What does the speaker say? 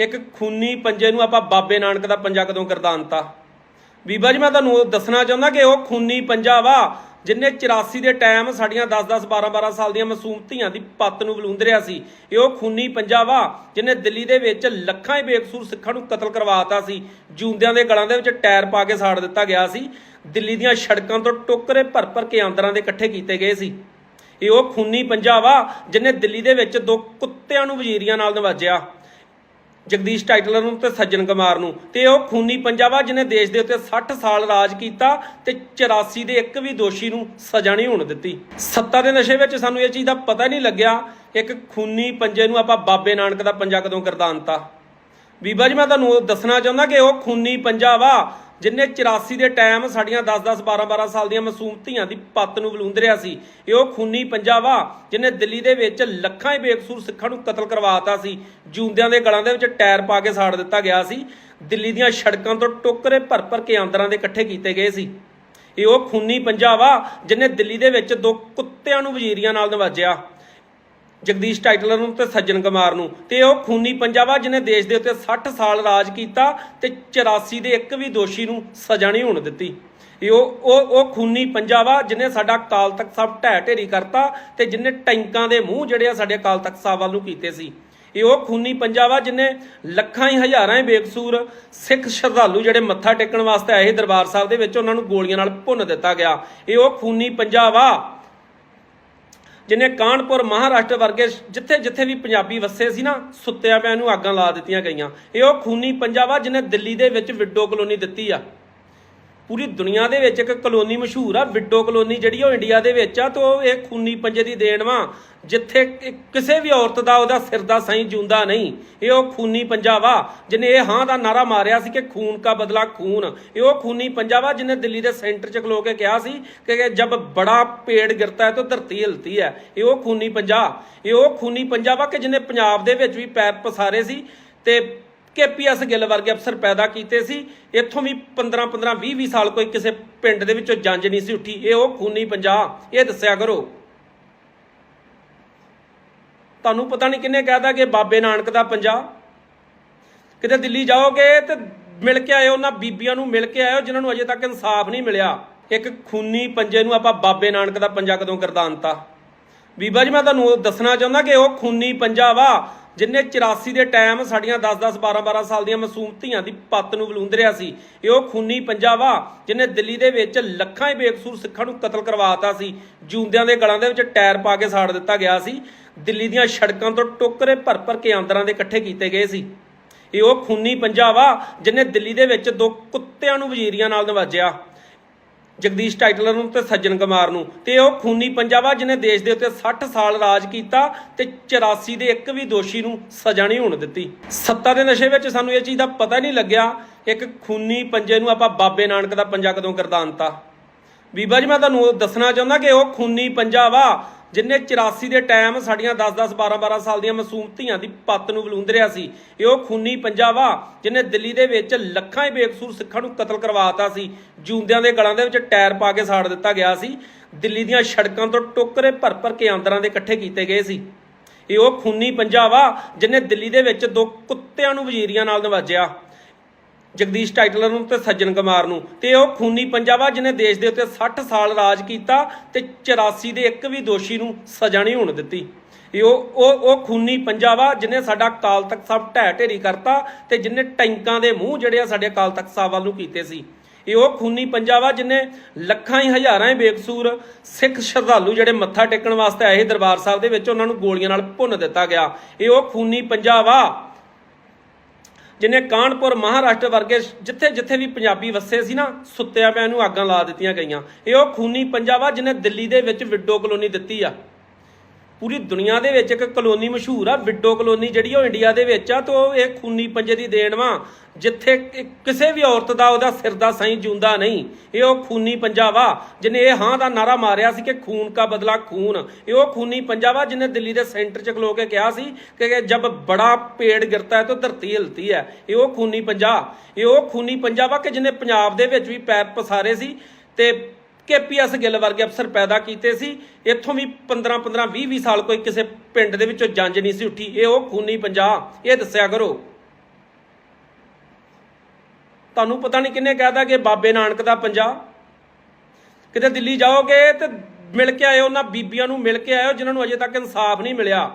ਇੱਕ ਖੂਨੀ ਪੰਜੇ ਨੂੰ ਆਪਾਂ ਬਾਬੇ ਨਾਨਕ ਦਾ ਪੰਜਾ ਕਦੋਂ ਗਰਦਾਨਤਾ ਬੀਬਾ ਜੀ, ਮੈਂ ਤੁਹਾਨੂੰ ਦੱਸਣਾ ਚਾਹੁੰਦਾ ਕਿ ਉਹ ਖੂਨੀ ਪੰਜਾ ਵਾ, ਜਿਨੇ 84 ਦੇ ਟਾਈਮ ਸਾਡੀਆਂ 10-10 12-12 ਸਾਲ ਦੀਆਂ ਮਾਸੂਮ ਧੀਆਂ ਦੀ ਪੱਤ ਨੂੰ ਵਲੂੰਦਰਿਆ ਸੀ। ਇਹ ਉਹ ਖੂਨੀ ਪੰਜਾ ਵਾ, ਜਿਨੇ ਦਿੱਲੀ ਦੇ ਵਿੱਚ ਲੱਖਾਂ ਹੀ ਬੇਕਸੂਰ ਸਿੱਖਾਂ ਨੂੰ ਕਤਲ ਕਰਵਾਤਾ ਸੀ। ਜੂੰਦਿਆਂ ਦੇ ਗਲਾਂ ਦੇ ਵਿੱਚ ਟਾਇਰ ਪਾ ਕੇ ਸਾੜ ਦਿੱਤਾ ਗਿਆ ਸੀ। ਦਿੱਲੀ ਦੀਆਂ ਸੜਕਾਂ ਤੋਂ ਟੋਕਰੇ ਭਰ ਭਰ ਕੇ ਆਂਦਰਾਂ ਦੇ ਇਕੱਠੇ ਕੀਤੇ ਗਏ ਸੀ। ਇਹ ਉਹ ਖੂਨੀ ਪੰਜਾ ਵਾ, ਜਿਨੇ ਦਿੱਲੀ ਦੇ ਵਿੱਚ ਦੋ ਕੁੱਤਿਆਂ ਨੂੰ ਵਜ਼ੀਰੀਆਂ ਨਾਲ ਨਵਾਜਿਆ। ਜਗਦੀਸ਼ ਟਾਈਟਲਰ ਨੂੰ ਤੇ ਸੱਜਣ ਕੁਮਾਰ ਨੂੰ ਤੇ ਉਹ ਖੂਨੀ ਪੰਜਾਬਾ ਜਿਹਨੇ ਦੇਸ਼ ਦੇ ਉੱਤੇ 60 ਸਾਲ ਰਾਜ ਕੀਤਾ ਤੇ 84 ਦੇ ਇੱਕ ਵੀ ਦੋਸ਼ੀ ਨੂੰ ਸਜ਼ਾ ਨਹੀਂ ਹੋਣ ਦਿੱਤੀ। ਸੱਤਾ ਦੇ ਨਸ਼ੇ ਵਿੱਚ ਸਾਨੂੰ ਇਹ ਚੀਜ਼ ਦਾ ਪਤਾ ਨਹੀਂ ਲੱਗਿਆ। ਇੱਕ ਖੂਨੀ ਪੰਜੇ ਨੂੰ ਆਪਾਂ ਬਾਬੇ ਨਾਨਕ ਦਾ ਪੰਜਾ ਕਦੋਂ ਗਰਦਾਨਤਾ ਬੀਬਾ ਜੀ, ਮੈਂ ਤੁਹਾਨੂੰ ਦੱਸਣਾ ਚਾਹੁੰਦਾ ਕਿ ਉਹ ਖੂਨੀ ਪੰਜਾ ਵਾ ਜਿਨੇ 84 ਦੇ ਟਾਈਮ ਸਾਡੀਆਂ 10-10 12-12 ਸਾਲ ਦੀਆਂ ਮਾਸੂਮ ਧੀਆਂ ਦੀ ਪੱਤ ਨੂੰ ਵਲੂੰਦਰਿਆ ਸੀ, ਇਹ ਉਹ ਖੂਨੀ ਪੰਜਾ ਵਾ ਜਿਨੇ ਦਿੱਲੀ ਦੇ ਵਿੱਚ ਲੱਖਾਂ ਹੀ ਬੇਕਸੂਰ ਸਿੱਖਾਂ ਨੂੰ ਕਤਲ ਕਰਵਾਤਾ ਸੀ ਜੂੰਦਿਆਂ ਦੇ ਗਲਾਂ ਦੇ ਵਿੱਚ ਟਾਇਰ ਪਾ ਕੇ ਸਾੜ ਦਿੱਤਾ ਗਿਆ ਸੀ, ਦਿੱਲੀ ਦੀਆਂ ਸੜਕਾਂ ਤੋਂ ਟੋਕਰੇ ਭਰ ਭਰ ਕੇ ਆਂਦਰਾਂ ਦੇ ਇਕੱਠੇ ਕੀਤੇ ਗਏ ਸੀ। ਇਹ ਉਹ ਖੂਨੀ ਪੰਜਾ ਵਾ ਜਿਨੇ ਦਿੱਲੀ ਦੇ ਵਿੱਚ ਦੋ ਕੁੱਤਿਆਂ ਨੂੰ ਵਜ਼ੀਰੀਆਂ ਨਾਲ ਨਵਾਜਿਆ। ਜਗਦੀਸ਼ ਟਾਈਟਲਰ ਨੂੰ ਤੇ ਸੱਜਣ ਕੁਮਾਰ ਨੂੰ ਤੇ ਉਹ ਖੂਨੀ ਪੰਜਾਬਾ ਜਿਹਨੇ ਦੇਸ਼ ਦੇ ਉੱਤੇ 60 ਸਾਲ ਰਾਜ ਕੀਤਾ ਤੇ 84 ਦੇ ਇੱਕ ਵੀ ਦੋਸ਼ੀ ਨੂੰ ਸਜ਼ਾ ਨਹੀਂ ਹੋਣ ਦਿੱਤੀ। ਇਹ ਉਹ ਉਹ ਉਹ ਖੂਨੀ ਪੰਜਾਬਾ ਜਿਹਨੇ ਸਾਡਾ ਕਾਲ ਤਖਤ ਸਾਹਿਬ ਢਹਿ ਢੇਰੀ ਕਰਤਾ ਤੇ ਜਿਹਨੇ ਟੈਂਕਾਂ ਦੇ ਮੂੰਹ ਜਿਹੜੇ ਆ ਸਾਡੇ ਕਾਲ ਤਖਤ ਸਾਹਿਬ ਵੱਲ ਨੂੰ ਕੀਤੇ ਸੀ। ਇਹ ਉਹ ਖੂਨੀ ਪੰਜਾਬਾ ਜਿਹਨੇ ਲੱਖਾਂ ਹੀ ਹਜ਼ਾਰਾਂ ਹੀ ਬੇਕਸੂਰ ਸਿੱਖ ਸ਼ਰਧਾਲੂ ਜਿਹੜੇ ਮੱਥਾ ਟੇਕਣ ਵਾਸਤੇ ਆਏ ਦਰਬਾਰ ਸਾਹਿਬ ਦੇ ਵਿੱਚ, ਉਹਨਾਂ ਨੂੰ ਗੋਲੀਆਂ ਨਾਲ ਭੁੰਨ ਦਿੱਤਾ ਗਿਆ। ਇਹ ਉਹ ਖੂਨੀ ਪੰਜਾਬਾ ਜਿਨੇ ਕਾਨਪੁਰ ਮਹਾਰਾਸ਼ਟਰ ਵਰਗੇ ਜਿੱਥੇ ਜਿੱਥੇ ਵੀ ਪੰਜਾਬੀ ਵਸੇ ਸੀ ਨਾ, ਸੁੱਤਿਆਂ ਪਿਆਂ ਨੂੰ ਆਗਾਂ ਲਾ ਦਿੱਤੀਆਂ ਗਈਆਂ। ਇਹ ਉਹ ਖੂਨੀ ਪੰਜਾਬਾ ਜਿਹਨੇ ਦਿੱਲੀ ਦੇ ਵਿੱਚ ਵਿਡੋ ਕਲੋਨੀ ਦਿੱਤੀ ਆ। ਪੂਰੀ ਦੁਨੀਆ ਦੇ ਵਿੱਚ ਇੱਕ ਕਲੋਨੀ ਮਸ਼ਹੂਰ ਆ, ਵਿਡੋ ਕਲੋਨੀ ਜਿਹੜੀ ਉਹ ਇੰਡੀਆ ਦੇ ਵਿੱਚ ਆ, ਤੇ ਉਹ ਇਹ ਖੂਨੀ ਪੰਜੇ ਦੀ ਦੇਣ ਵਾ, ਜਿੱਥੇ ਕਿਸੇ ਵੀ ਔਰਤ ਦਾ ਉਹਦਾ ਸਿਰ ਦਾ ਸਹੀ ਜੂੰਦਾ ਨਹੀਂ। ਇਹ ਉਹ ਖੂਨੀ ਪੰਜਾਬਾ ਜਿਹਨੇ ਇਹ ਹਾਂ ਦਾ ਨਾਰਾ ਮਾਰਿਆ ਸੀ ਕਿ ਖੂਨ ਕਾ ਬਦਲਾ ਖੂਨ। ਇਹ ਉਹ ਖੂਨੀ ਪੰਜਾਬਾ ਜਿਹਨੇ ਦਿੱਲੀ ਦੇ ਸੈਂਟਰ 'ਚ ਖਲੋ ਕੇ ਕਿਹਾ ਸੀ ਕਿ ਜਦ ਬੜਾ ਪੇੜ ਗਿਰਤਾ ਹੈ ਤਾਂ ਧਰਤੀ ਹਿਲਤੀ ਹੈ। ਇਹ ਉਹ ਖੂਨੀ ਪੰਜਾਬ ਇਹ ਉਹ ਖੂਨੀ ਪੰਜਾਬਾ ਕਿ ਜਿਹਨੇ ਪੰਜਾਬ ਦੇ ਵਿੱਚ ਵੀ ਪੈਰ ਪਸਾਰੇ ਸੀ ਤੇ ਕੇਪੀਐਸ ਗਿੱਲ ਵਰਗੇ ਅਫਸਰ ਪੈਦਾ ਕੀਤੇ ਸੀ। ਇੱਥੋਂ ਵੀ 15 15 20 20 ਸਾਲ ਕੋਈ ਕਿਸੇ ਪਿੰਡ ਦੇ ਵਿੱਚੋਂ ਜੰਜ ਨਹੀਂ ਸੀ ਉੱਠੀ। ਇਹ ਉਹ ਖੂਨੀ ਪੰਜਾਬ, ਇਹ ਦੱਸਿਆ ਕਰੋ। ਤੁਹਾਨੂੰ ਪਤਾ ਨਹੀਂ ਕਿੰਨੇ ਕਹਿਦਾ ਕਿ ਬਾਬੇ ਨਾਨਕ ਦਾ ਪੰਜਾਬ। ਕਿਤੇ ਦਿੱਲੀ ਜਾਓਗੇ ਤੇ ਮਿਲ ਕੇ ਆਇਓ, ਉਹਨਾਂ ਬੀਬੀਆਂ ਨੂੰ ਮਿਲ ਕੇ ਆਇਓ, ਜਿਨ੍ਹਾਂ ਨੂੰ ਅਜੇ ਤੱਕ ਇਨਸਾਫ ਨਹੀਂ ਮਿਲਿਆ। ਇੱਕ ਖੂਨੀ ਪੰਜੇ ਨੂੰ ਆਪਾਂ ਬਾਬੇ ਨਾਨਕ ਦਾ ਪੰਜਾ ਕਦੋਂ ਗਰਦਾਨਤਾ ਬੀਬਾ ਜੀ, ਮੈਂ ਤੁਹਾਨੂੰ ਦੱਸਣਾ ਚਾਹੁੰਦਾ ਕਿ ਉਹ ਖੂਨੀ ਪੰਜਾ ਵਾ। ਜਿਨੇ 84 ਦੇ ਟਾਈਮ ਸਾਡੀਆਂ 10-10 12-12 ਸਾਲ ਦੀਆਂ ਮਾਸੂਮ ਧੀਆਂ ਦੀ ਪੱਤ ਨੂੰ ਵਲੂੰਦਰਿਆ ਸੀ, ਇਹ ਉਹ ਖੂਨੀ ਪੰਜਾ ਵਾ ਜਿਨੇ ਦਿੱਲੀ ਦੇ ਵਿੱਚ ਲੱਖਾਂ ਹੀ ਬੇਕਸੂਰ ਸਿੱਖਾਂ ਨੂੰ ਕਤਲ ਕਰਵਾਤਾ ਸੀ ਜੂੰਦਿਆਂ ਦੇ ਗਲਾਂ ਦੇ ਵਿੱਚ ਟਾਇਰ ਪਾ ਕੇ ਸਾੜ ਦਿੱਤਾ ਗਿਆ ਸੀ, ਦਿੱਲੀ ਦੀਆਂ ਸੜਕਾਂ ਤੋਂ ਟੋਕਰੇ ਭਰ ਭਰ ਕੇ ਆਂਦਰਾਂ ਦੇ ਇਕੱਠੇ ਕੀਤੇ ਗਏ ਸੀ। ਇਹ ਉਹ ਖੂਨੀ ਪੰਜਾ ਵਾ ਜਿਨੇ ਦਿੱਲੀ ਦੇ ਵਿੱਚ ਦੋ ਕੁੱਤਿਆਂ ਨੂੰ ਵਜ਼ੀਰੀਆਂ ਨਾਲ ਨਵਾਜਿਆ। ਜਗਦੀਸ਼ ਟਾਈਟਲਰ ਨੂੰ ਤੇ ਸੱਜਣ ਕੁਮਾਰ ਨੂੰ ਤੇ ਉਹ ਖੂਨੀ ਪੰਜਾਬਾ ਜਿਹਨੇ ਦੇਸ਼ ਦੇ ਉੱਤੇ 60 ਸਾਲ ਰਾਜ ਕੀਤਾ ਤੇ 84 ਦੇ ਇੱਕ ਵੀ ਦੋਸ਼ੀ ਨੂੰ ਸਜ਼ਾ ਨਹੀਂ ਹੋਣ ਦਿੱਤੀ। ਸੱਤਾ ਦੇ ਨਸ਼ੇ ਵਿੱਚ ਸਾਨੂੰ ਇਹ ਚੀਜ਼ ਦਾ ਪਤਾ ਨਹੀਂ ਲੱਗਿਆ। ਇੱਕ ਖੂਨੀ ਪੰਜੇ ਨੂੰ ਆਪਾਂ ਬਾਬੇ ਨਾਨਕ ਦਾ ਪੰਜਾ ਕਦੋਂ ਗਰਦਾਨਤਾ ਬੀਬਾ ਜੀ, ਮੈਂ ਤੁਹਾਨੂੰ ਦੱਸਣਾ ਚਾਹੁੰਦਾ ਕਿ ਉਹ ਖੂਨੀ ਪੰਜਾ ਵਾ ਜਿਨੇ 84 ਦੇ ਟਾਈਮ ਸਾਡੀਆਂ 10-10 12-12 ਸਾਲ ਦੀਆਂ ਮਾਸੂਮ ਧੀਆਂ ਦੀ ਪੱਤ ਨੂੰ ਵਲੂੰਦਰਿਆ ਸੀ, ਇਹ ਉਹ ਖੂਨੀ ਪੰਜਾ ਵਾ ਜਿਨੇ ਦਿੱਲੀ ਦੇ ਵਿੱਚ ਲੱਖਾਂ ਹੀ ਬੇਕਸੂਰ ਸਿੱਖਾਂ ਨੂੰ ਕਤਲ ਕਰਵਾਤਾ ਸੀ ਜੂੰਦਿਆਂ ਦੇ ਗਲਾਂ ਦੇ ਵਿੱਚ ਟਾਇਰ ਪਾ ਕੇ ਸਾੜ ਦਿੱਤਾ ਗਿਆ ਸੀ, ਦਿੱਲੀ ਦੀਆਂ ਸੜਕਾਂ ਤੋਂ ਟੋਕਰੇ ਭਰ ਭਰ ਕੇ ਆਂਦਰਾਂ ਦੇ ਇਕੱਠੇ ਕੀਤੇ ਗਏ ਸੀ। ਇਹ ਉਹ ਖੂਨੀ ਪੰਜਾ ਵਾ ਜਿਨੇ ਦਿੱਲੀ ਦੇ ਵਿੱਚ ਦੋ ਕੁੱਤਿਆਂ ਨੂੰ ਵਜ਼ੀਰੀਆਂ ਨਾਲ ਨਵਾਜਿਆ। ਜਗਦੀਸ਼ ਟਾਈਟਲਰ ਨੂੰ ਤੇ ਸੱਜਣ ਕੁਮਾਰ ਨੂੰ ਤੇ ਉਹ ਖੂਨੀ ਪੰਜਾਬਾ ਜਿਹਨੇ ਦੇਸ਼ ਦੇ ਉੱਤੇ 60 ਸਾਲ ਰਾਜ ਕੀਤਾ ਤੇ 84 ਦੇ ਇੱਕ ਵੀ ਦੋਸ਼ੀ ਨੂੰ ਸਜ਼ਾ ਨਹੀਂ ਹੋਣ ਦਿੱਤੀ। ਇਹ ਉਹ ਉਹ ਉਹ ਖੂਨੀ ਪੰਜਾਬਾ ਜਿਹਨੇ ਸਾਡਾ ਕਾਲ ਤਖਤ ਸਾਹਿਬ ਢਹਿ ਢੇਰੀ ਕਰਤਾ ਤੇ ਜਿਹਨੇ ਟੈਂਕਾਂ ਦੇ ਮੂੰਹ ਜਿਹੜੇ ਆ ਸਾਡੇ ਕਾਲ ਤਖਤ ਸਾਹਿਬ ਵੱਲ ਨੂੰ ਕੀਤੇ ਸੀ। ਇਹ ਉਹ ਖੂਨੀ ਪੰਜਾਬਾ ਜਿਹਨੇ ਲੱਖਾਂ ਹੀ ਹਜ਼ਾਰਾਂ ਹੀ ਬੇਕਸੂਰ ਸਿੱਖ ਸ਼ਰਧਾਲੂ ਜਿਹੜੇ ਮੱਥਾ ਟੇਕਣ ਵਾਸਤੇ ਆਏ ਦਰਬਾਰ ਸਾਹਿਬ ਦੇ ਵਿੱਚ, ਉਹਨਾਂ ਨੂੰ ਗੋਲੀਆਂ ਨਾਲ ਭੁੰਨ ਦਿੱਤਾ ਗਿਆ। ਇਹ ਉਹ ਖੂਨੀ ਪੰਜਾਬਾ ਜਿਨੇ ਕਾਨਪੁਰ ਮਹਾਰਾਸ਼ਟਰ ਵਰਗੇ ਜਿੱਥੇ ਜਿੱਥੇ ਵੀ ਪੰਜਾਬੀ ਵਸੇ ਸੀ ਨਾ, ਸੁੱਤਿਆਂ ਪਿਆਂ ਨੂੰ ਆਗਾਂ ਲਾ ਦਿੱਤੀਆਂ ਗਈਆਂ। ਇਹ ਉਹ ਖੂਨੀ ਪੰਜਾਬਾ ਜਿਹਨੇ ਦਿੱਲੀ ਦੇ ਵਿੱਚ ਵਿਡੋ ਕਲੋਨੀ ਦਿੱਤੀ ਆ। ਪੂਰੀ ਦੁਨੀਆ ਦੇ ਵਿੱਚ ਇੱਕ ਕਲੋਨੀ ਮਸ਼ਹੂਰ ਆ, ਵਿਡੋ ਕਲੋਨੀ ਜਿਹੜੀ ਉਹ ਇੰਡੀਆ ਦੇ ਵਿੱਚ ਆ, ਤੇ ਉਹ ਇਹ ਖੂਨੀ ਪੰਜੇ ਦੀ ਦੇਣ ਵਾ, ਜਿੱਥੇ ਕਿਸੇ ਵੀ ਔਰਤ ਦਾ ਉਹਦਾ ਸਿਰ ਦਾ ਸਹੀ ਜੂੰਦਾ ਨਹੀਂ। ਇਹ ਉਹ ਖੂਨੀ ਪੰਜਾਬਾ ਜਿਹਨੇ ਇਹ ਹਾਂ ਦਾ ਨਾਰਾ ਮਾਰਿਆ ਸੀ ਕਿ ਖੂਨ ਕਾ ਬਦਲਾ ਖੂਨ। ਇਹ ਉਹ ਖੂਨੀ ਪੰਜਾਬਾ ਜਿਹਨੇ ਦਿੱਲੀ ਦੇ ਸੈਂਟਰ 'ਚ ਖਲੋ ਕੇ ਕਿਹਾ ਸੀ ਕਿ ਜਦ ਬੜਾ ਪੇੜ ਗਿਰਤਾ ਹੈ ਤਾਂ ਧਰਤੀ ਹਿਲਤੀ ਹੈ। ਇਹ ਉਹ ਖੂਨੀ ਪੰਜਾਬ ਇਹ ਉਹ ਖੂਨੀ ਪੰਜਾਬਾ ਕਿ ਜਿਹਨੇ ਪੰਜਾਬ ਦੇ ਵਿੱਚ ਵੀ ਪੈਰ ਪਸਾਰੇ ਸੀ ਤੇ ਕੇਪੀਐਸ ਗਿੱਲ ਵਰਗੇ ਅਫਸਰ ਪੈਦਾ ਕੀਤੇ ਸੀ। ਇੱਥੋਂ ਵੀ 15 15 20 ਸਾਲ ਕੋਈ ਕਿਸੇ ਪਿੰਡ ਦੇ ਵਿੱਚੋਂ ਜੰਜ ਨਹੀਂ ਸੀ ਉੱਠੀ। ਇਹ ਉਹ ਖੂਨੀ ਪੰਜਾਬ, ਇਹ ਦੱਸਿਆ ਕਰੋ। ਤੁਹਾਨੂੰ ਪਤਾ ਨਹੀਂ ਕਿੰਨੇ ਕਹਿਦਾ ਕਿ ਬਾਬੇ ਨਾਨਕ ਦਾ ਪੰਜਾਬ। ਕਿਤੇ ਦਿੱਲੀ ਜਾਓਗੇ ਤੇ ਮਿਲ ਕੇ ਆਇਓ, ਉਹਨਾਂ ਬੀਬੀਆਂ ਨੂੰ ਮਿਲ ਕੇ ਆਇਓ, ਜਿਨ੍ਹਾਂ ਨੂੰ ਅਜੇ ਤੱਕ ਇਨਸਾਫ ਨਹੀਂ ਮਿਲਿਆ।